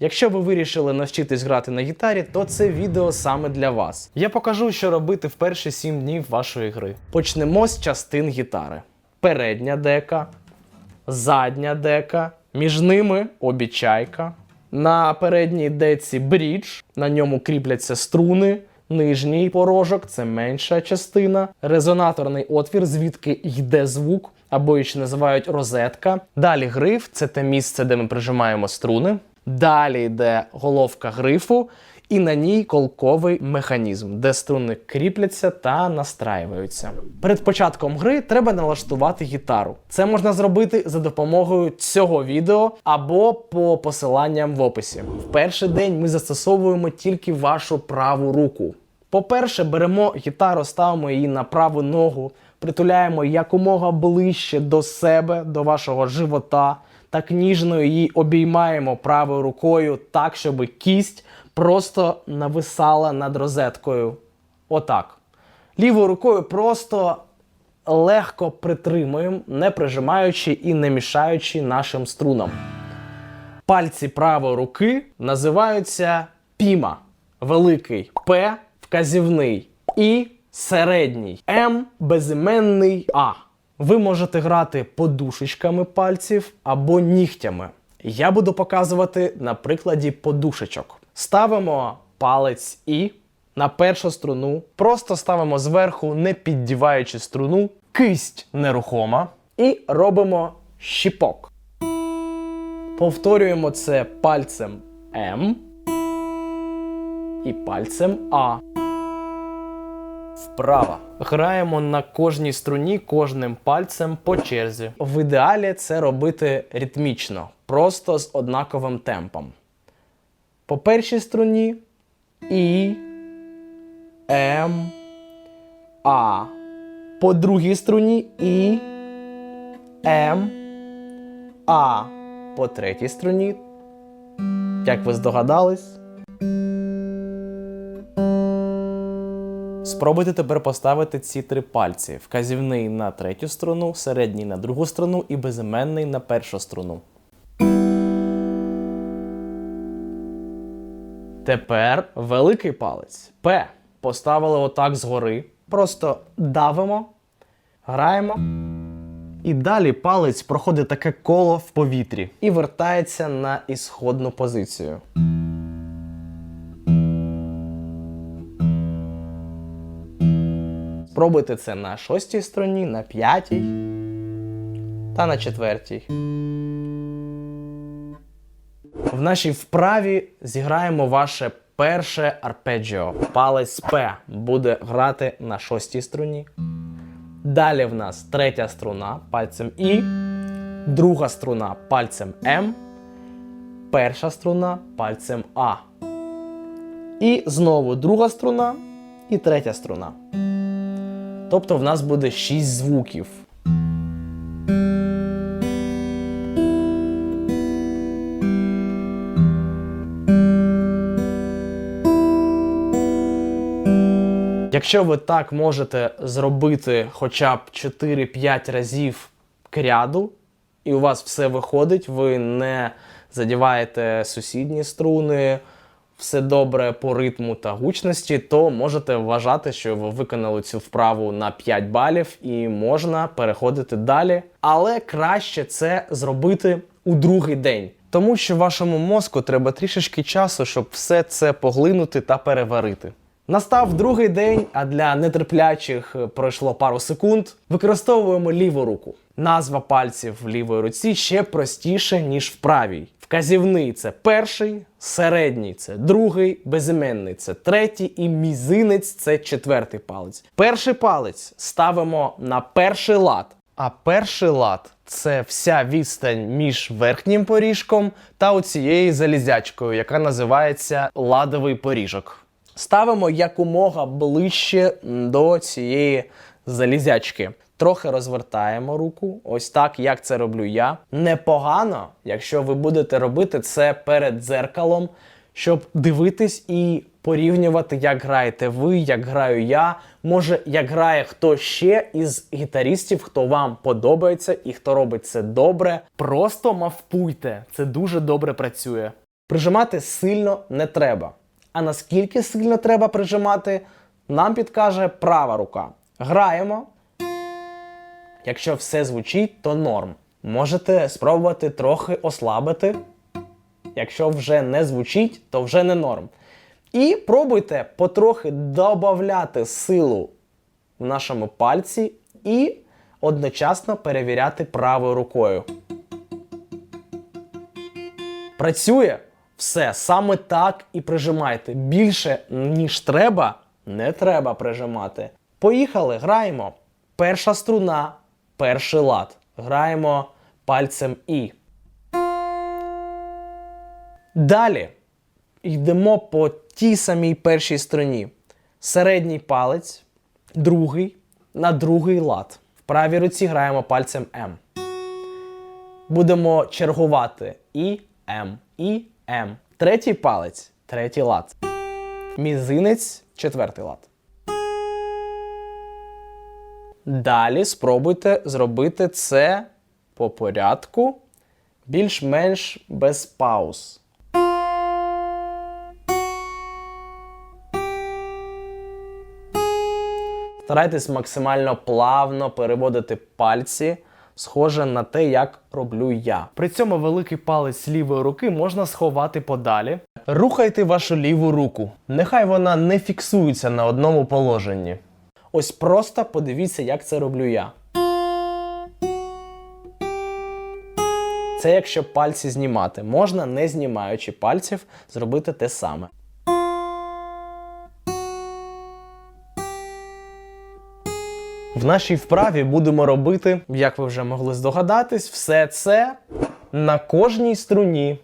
Якщо ви вирішили навчитись грати на гітарі, то це відео саме для вас. Я покажу, що робити в перші 7 днів вашої гри. Почнемо з частин гітари: передня дека, задня дека, між ними обічайка. На передній деці брідж, на ньому кріпляться струни. Нижній порожок це менша частина, резонаторний отвір, звідки йде звук, або ще називають розетка. Далі гриф це те місце, де ми прижимаємо струни. Далі йде головка грифу, і на ній колковий механізм, де струни кріпляться та настраюються. Перед початком гри треба налаштувати гітару. Це можна зробити за допомогою цього відео або по посиланням в описі. В перший день ми застосовуємо тільки вашу праву руку. По-перше, беремо гітару, ставимо її на праву ногу, притуляємо якомога ближче до себе, до вашого живота. Так ніжно її обіймаємо правою рукою, так, щоб кість просто нависала над розеткою. Отак. Лівою рукою просто легко притримуємо, не прижимаючи і не мішаючи нашим струнам. Пальці правої руки називаються піма, великий П вказівний і середній М безіменний А. Ви можете грати подушечками пальців або нігтями. Я буду показувати на прикладі подушечок. Ставимо палець І на першу струну, просто ставимо зверху, не піддіваючи струну, кисть нерухома і робимо щіпок. Повторюємо це пальцем М і пальцем А. Вправо. Граємо на кожній струні кожним пальцем по черзі. В ідеалі це робити ритмічно, просто з однаковим темпом. По першій струні І, М, А. По другій струні І, М, А. По третій струні. Як ви здогадались? Спробуйте тепер поставити ці три пальці: вказівний на третю струну, середній на другу струну і безіменний на першу струну. Тепер великий палець. П. Поставили отак згори. Просто давимо, граємо. І далі палець проходить таке коло в повітрі і вертається на ісходну позицію. Спробуйте це на шостій струні, на п'ятій та на четвертій. В нашій вправі зіграємо ваше перше арпеджіо. Палець П буде грати на шостій струні. Далі в нас третя струна пальцем І, друга струна пальцем М, перша струна пальцем А. І знову друга струна і третя струна. Тобто в нас буде 6 звуків. Якщо ви так можете зробити хоча б 4-5 разів кряду, і у вас все виходить, ви не задіваєте сусідні струни, все добре по ритму та гучності, то можете вважати, що ви виконали цю вправу на 5 балів і можна переходити далі. Але краще це зробити у другий день. Тому що вашому мозку треба трішечки часу, щоб все це поглинути та переварити. Настав другий день, а для нетерплячих пройшло пару секунд. Використовуємо ліву руку. Назва пальців в лівій руці ще простіше, ніж в правій. Вказівний це перший, середній це другий, безіменний це третій, і мізинець це четвертий палець. Перший палець ставимо на перший лад. А перший лад це вся відстань між верхнім поріжком та оцією залізячкою, яка називається ладовий поріжок. Ставимо якомога ближче до цієї залізячки. Трохи розвертаємо руку, ось так, як це роблю я. Непогано, якщо ви будете робити це перед дзеркалом, щоб дивитись і порівнювати, як граєте ви, як граю я. Може, як грає хто ще із гітарістів, хто вам подобається і хто робить це добре. Просто мавпуйте, це дуже добре працює. Прижимати сильно не треба. А наскільки сильно треба прижимати, нам підкаже права рука. Граємо. Якщо все звучить, то норм. Можете спробувати трохи ослабити. Якщо вже не звучить, то вже не норм. І пробуйте потрохи додати силу в нашому пальці і одночасно перевіряти правою рукою. Працює все саме так і прижимайте. Більше, ніж треба, не треба прижимати. Поїхали, граємо. Перша струна, перший лад. Граємо пальцем І. Далі йдемо по тій самій першій струні. Середній палець, другий на другий лад. В правій руці граємо пальцем М. Будемо чергувати І, М, І, М. Третій палець, третій лад. Мізинець, четвертий лад. Далі спробуйте зробити це по порядку, більш-менш без пауз. Старайтесь максимально плавно переводити пальці, схоже на те, як роблю я. При цьому великий палець лівої руки можна сховати подалі. Рухайте вашу ліву руку. Нехай вона не фіксується на одному положенні. Ось просто подивіться, як це роблю я. Це якщо пальці знімати. Можна, не знімаючи пальців, зробити те саме. В нашій вправі будемо робити, як ви вже могли здогадатись, все це на кожній струні.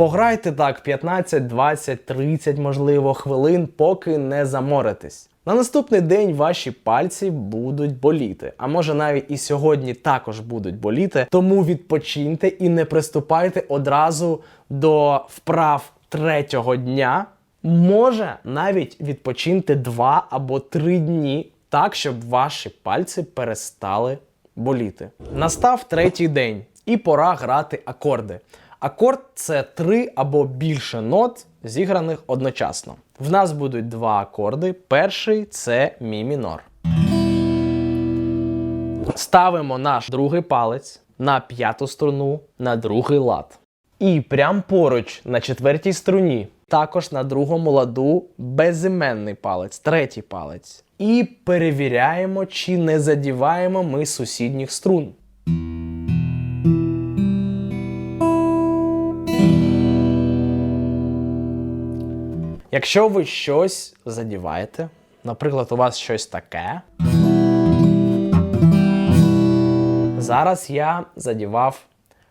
Пограйте так 15, 20, 30, можливо, хвилин, поки не заморитесь. На наступний день ваші пальці будуть боліти, а може навіть і сьогодні також будуть боліти. Тому відпочиньте і не приступайте одразу до вправ третього дня. Може навіть відпочиньте два або три дні, так щоб ваші пальці перестали боліти. Настав третій день, і пора грати акорди. Акорд це три або більше нот, зіграних одночасно. В нас будуть два акорди. Перший це мі мінор. Ставимо наш другий палець на п'яту струну на другий лад. І прям поруч на четвертій струні, також на другому ладу безіменний палець, третій палець. І перевіряємо, чи не задіваємо ми сусідніх струн. Якщо ви щось задіваєте, наприклад, у вас щось таке. Зараз я задівав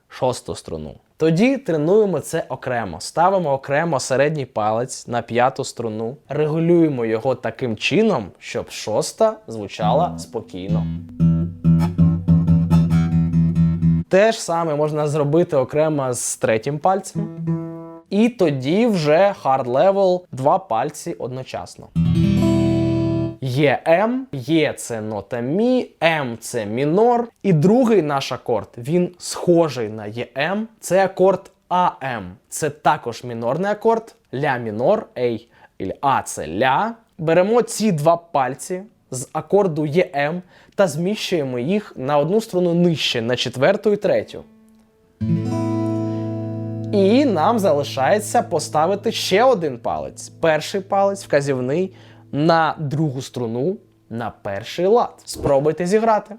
шосту струну. Тоді тренуємо це окремо. Ставимо окремо середній палець на п'яту струну, регулюємо його таким чином, щоб шоста звучала спокійно. Те ж саме можна зробити окремо з третім пальцем. І тоді вже hard level два пальці одночасно. Є М, Є це нота Мі, М це мінор. І другий наш акорд, він схожий на ЄМ. Це акорд АМ. Це також мінорний акорд, ля мінор, Ей, А це ля. Беремо ці два пальці з акорду ЄМ та зміщуємо їх на одну струну нижче, на четверту і третю. І нам залишається поставити ще один палець. Перший палець вказівний на другу струну на перший лад. Спробуйте зіграти.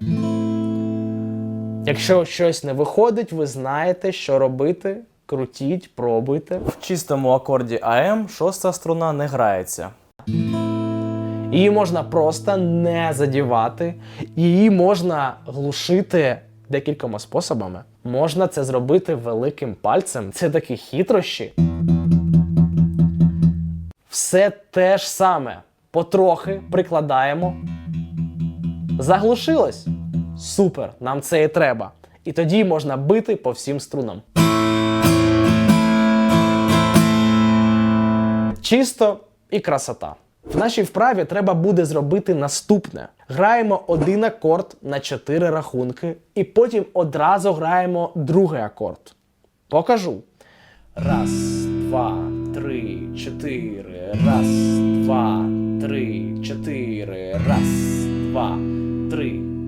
Якщо щось не виходить, ви знаєте, що робити. Крутіть, пробуйте. В чистому акорді АМ шоста струна не грається. Її можна просто не задівати, її можна глушити декількома способами. Можна це зробити великим пальцем. Це такі хитрощі. Все те ж саме. Потрохи прикладаємо. Заглушилось? Супер, нам це і треба. І тоді можна бити по всім струнам. Чисто і красота. В нашій вправі треба буде зробити наступне: граємо один акорд на 4 рахунки, і потім одразу граємо другий акорд. Покажу. Раз, два, три, чотири. Раз, два, три, чотири. Раз, два,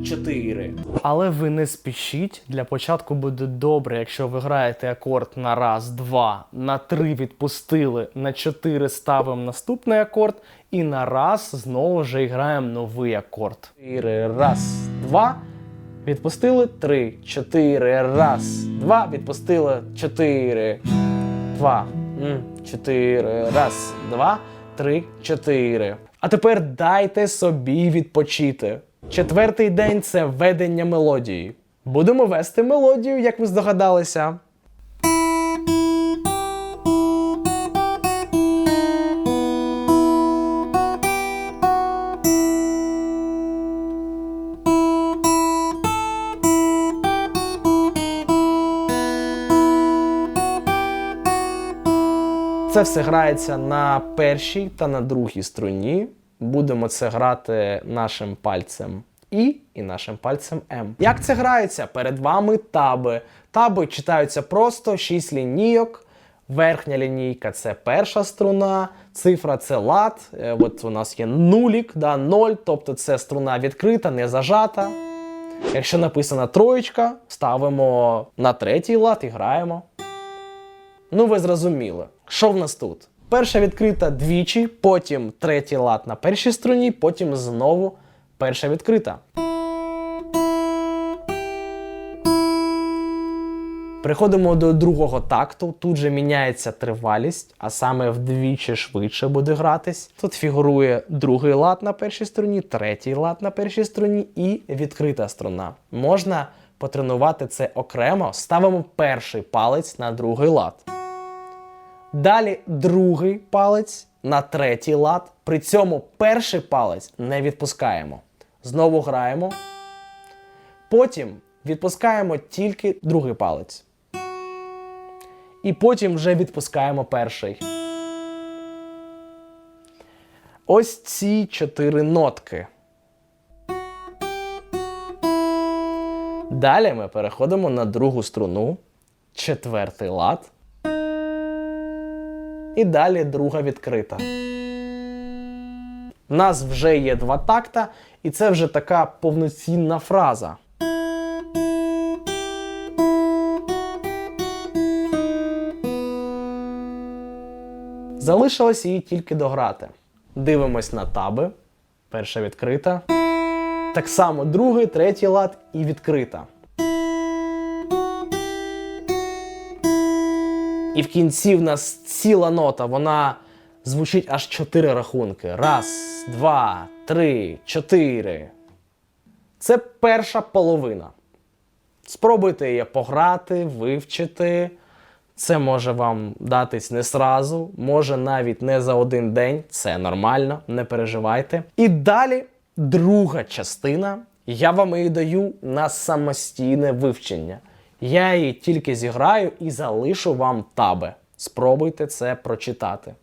три, чотири. Але ви не спішіть. Для початку буде добре, якщо ви граєте акорд на раз, два, на три відпустили, на чотири ставимо наступний акорд, і на раз знову ж граємо новий акорд. Чотири, Раз, два. Відпустили три, чотири. Раз, два. Відпустили чотири. Два. Чотири. Раз, два, три, чотири. А тепер дайте собі відпочити. Четвертий день це ведення мелодії. Будемо вести мелодію, як ви здогадалися. Це все грається на першій та на другій струні. Будемо це грати нашим пальцем І і нашим пальцем М. Як це грається? Перед вами таби. Таби читаються просто 6 лінійок. Верхня лінійка це перша струна, цифра це лад. Е, От у нас є нулік, да, 0, тобто це струна відкрита, не зажата. Якщо написана троєчка, ставимо на третій лад і граємо. Ну, ви зрозуміли. Що в нас тут? Перша відкрита двічі, потім третій лад на першій струні, потім знову перша відкрита. Переходимо до другого такту. Тут же міняється тривалість, а саме вдвічі швидше буде гратись. Тут фігурує другий лад на першій струні, третій лад на першій струні і відкрита струна. Можна потренувати це окремо. Ставимо перший палець на другий лад. Далі другий палець на третій лад. При цьому перший палець не відпускаємо. Знову граємо. Потім відпускаємо тільки другий палець. І потім вже відпускаємо перший. Ось ці чотири нотки. Далі ми переходимо на другу струну, четвертий лад. І далі друга відкрита. У нас вже є два такта, і це вже така повноцінна фраза. Залишилось її тільки дограти. Дивимось на таби. Перша відкрита. Так само другий, третій лад і відкрита. І в кінці в нас ціла нота, вона звучить аж чотири рахунки. Раз, два, три, чотири. Це перша половина. Спробуйте її пограти, вивчити. Це може вам датись не сразу, може навіть не за один день. Це нормально, не переживайте. І далі друга частина. Я вам її даю на самостійне вивчення. Я її тільки зіграю і залишу вам таби. Спробуйте це прочитати.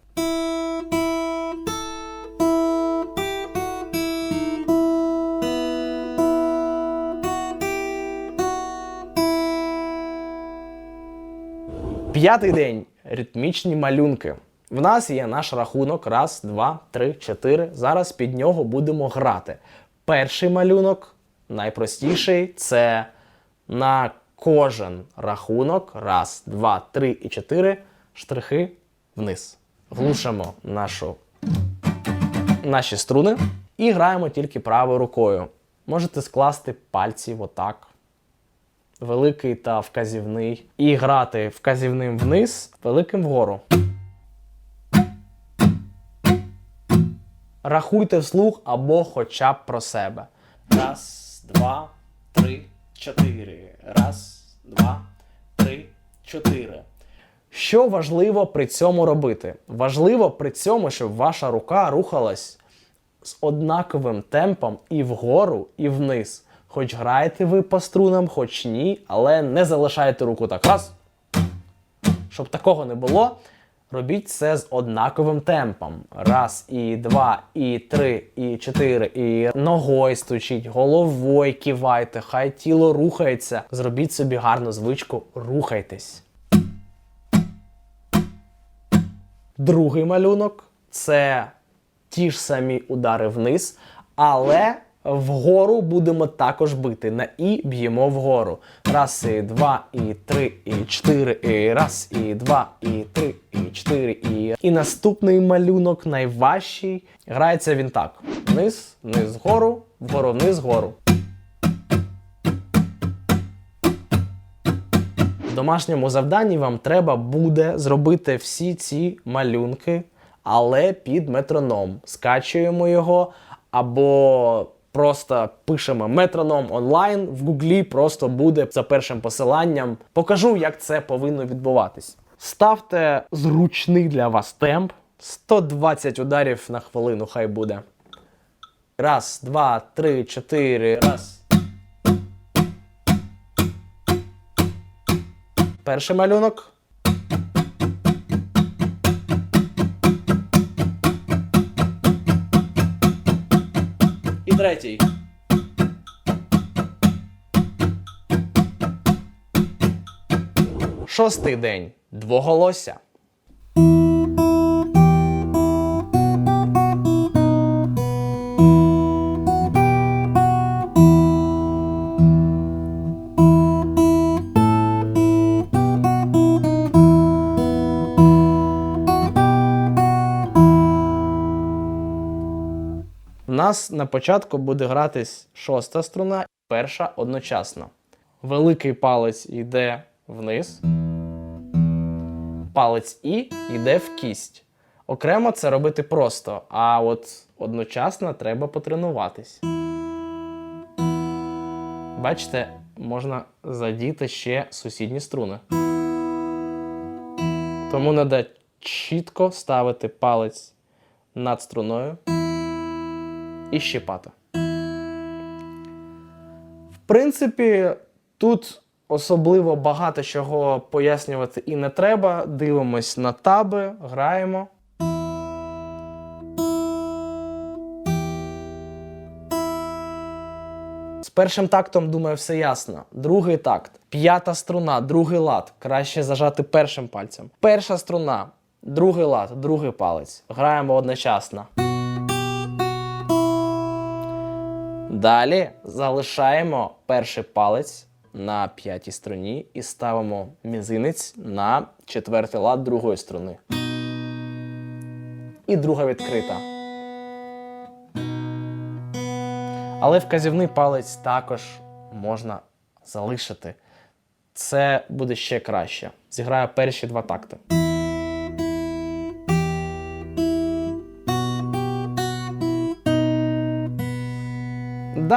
П'ятий день ритмічні малюнки. В нас є наш рахунок. Раз, два, три, чотири. Зараз під нього будемо грати. Перший малюнок, найпростіший, це на кожен рахунок. Раз, два, три і чотири. Штрихи вниз. Глушимо нашу, наші струни і граємо тільки правою рукою. Можете скласти пальці отак великий та вказівний, і грати вказівним вниз, великим вгору. Рахуйте вслух або хоча б про себе. Раз, два, три, чотири. Раз, два, три, чотири. Що важливо при цьому робити? Важливо при цьому, щоб ваша рука рухалась з однаковим темпом і вгору, і вниз. Хоч граєте ви по струнам, хоч ні, але не залишайте руку так. Раз. Щоб такого не було, робіть це з однаковим темпом. Раз, і два, і три, і чотири, і ногою стучіть, головою кивайте, хай тіло рухається. Зробіть собі гарну звичку, рухайтесь. Другий малюнок це ті ж самі удари вниз, але вгору будемо також бити. На І б'ємо вгору. Раз, і два, і три, і чотири, і раз, і два, і три, і чотири, і. І наступний малюнок найважчий. Грається він так: вниз, вниз, вгору, вгору, вниз, вгору. В домашньому завданні вам треба буде зробити всі ці малюнки, але під метроном. Скачуємо його або просто пишемо метроном онлайн в гуглі, просто буде за першим посиланням. Покажу, як це повинно відбуватись. Ставте зручний для вас темп. 120 ударів на хвилину, хай буде. Раз, два, три, чотири. Раз, Перший малюнок. Третій. Шостий день. Двоголосся. Нас на початку буде гратись шоста струна, перша одночасно. Великий палець йде вниз, палець І йде в кість. Окремо це робити просто, а от одночасно треба потренуватись. Бачите, можна задіти ще сусідні струни. Тому треба чітко ставити палець над струною і щипати. В принципі, тут особливо багато чого пояснювати і не треба. Дивимось на таби, граємо. З першим тактом, думаю, все ясно. Другий такт. П'ята струна, другий лад. Краще зажати першим пальцем. Перша струна, другий лад, другий палець. Граємо одночасно. Далі залишаємо перший палець на п'ятій струні і ставимо мізинець на четвертий лад другої струни. І друга відкрита. Але вказівний палець також можна залишити. Це буде ще краще. Зіграю перші два такти.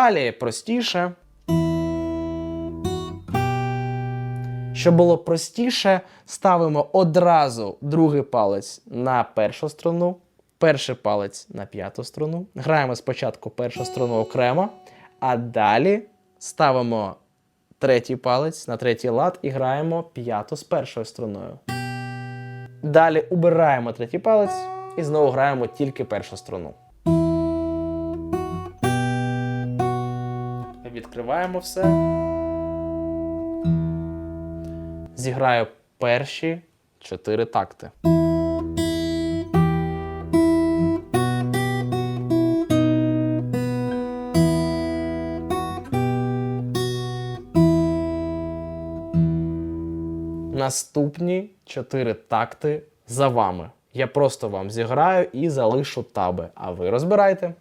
Далі простіше. Щоб було простіше, ставимо одразу другий палець на першу струну, перший палець на п'яту струну. Граємо спочатку першу струну окремо, а далі ставимо третій палець на третій лад і граємо п'яту з першою струною. Далі убираємо третій палець і знову граємо тільки першу струну. Відкриваємо все. Зіграю перші чотири такти. Наступні чотири такти за вами. Я просто вам зіграю і залишу таби, а ви розбирайте.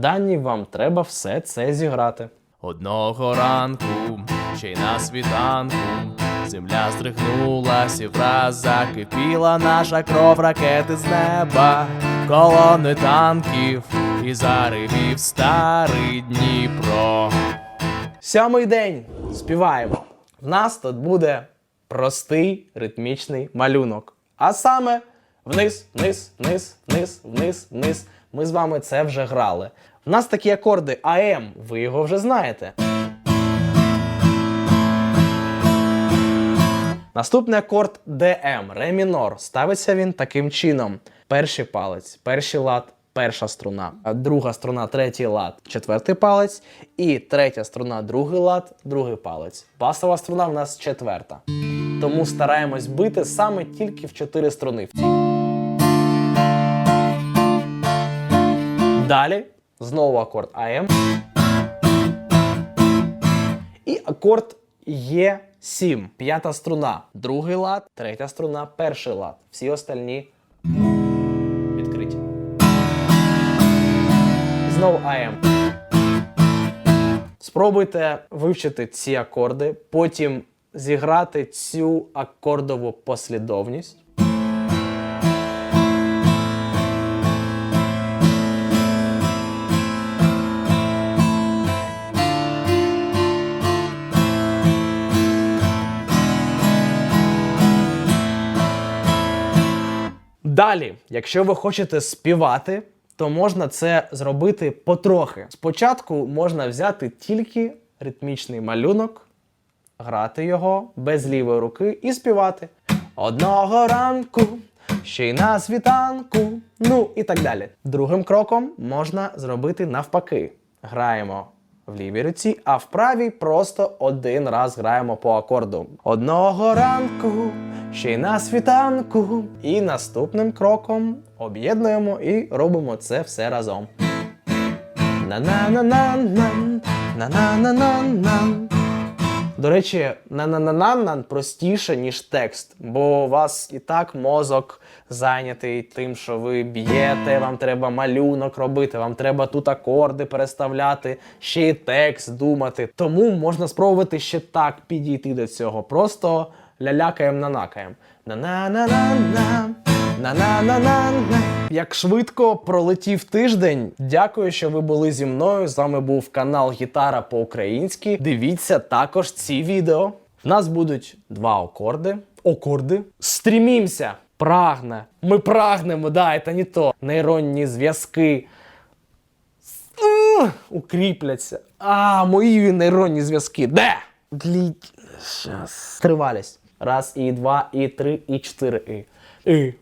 Завданні вам треба все це зіграти. Одного ранку, й на світанку, земля здригнулась і враз закипіла наша кров ракети з неба, колони танків і заревів старий Дніпро. Сьомий день співаємо. В нас тут буде простий ритмічний малюнок. А саме вниз, вниз, вниз, вниз, вниз, вниз. Ми з вами це вже грали. В нас такі акорди АМ, ви його вже знаєте. Наступний акорд ДМ, ре мінор. Ставиться він таким чином: перший палець, перший лад, перша струна, друга струна, третій лад, четвертий палець, і третя струна, другий лад, другий палець. Басова струна в нас четверта. Тому стараємось бити саме тільки в чотири струни. Далі знову акорд АМ. І акорд Е7. П'ята струна, другий лад, третя струна, перший лад. Всі остальні відкриті. Знову АМ. Спробуйте вивчити ці акорди, потім зіграти цю акордову послідовність. Далі, якщо ви хочете співати, то можна це зробити потрохи. Спочатку можна взяти тільки ритмічний малюнок, грати його без лівої руки і співати. Одного ранку, ще й на світанку, ну і так далі. Другим кроком можна зробити навпаки. Граємо в лівій руці, а в правій просто один раз граємо по акорду. Одного ранку, ще й на світанку. І наступним кроком об'єднуємо і робимо це все разом. До речі, на-на-на-нан простіше, ніж текст, бо у вас і так мозок зайнятий тим, що ви б'єте, вам треба малюнок робити, вам треба тут акорди переставляти, ще й текст думати. Тому можна спробувати ще так підійти до цього. Просто лялякаєм нанакаєм. На-на-на-на-на. На-на-на-на-на. Як швидко пролетів тиждень. Дякую, що ви були зі мною. З вами був канал Гітара по-українськи. Дивіться також ці відео. В нас будуть два акорди. Акорди. Стрімімся. Прагне. Ми прагнемо, да, це не то. Нейронні зв'язки. Укріпляться. А, мої нейронні зв'язки. Де? Дліть. Щас. Тривалість. Раз, і два, і три, і чотири. І. І.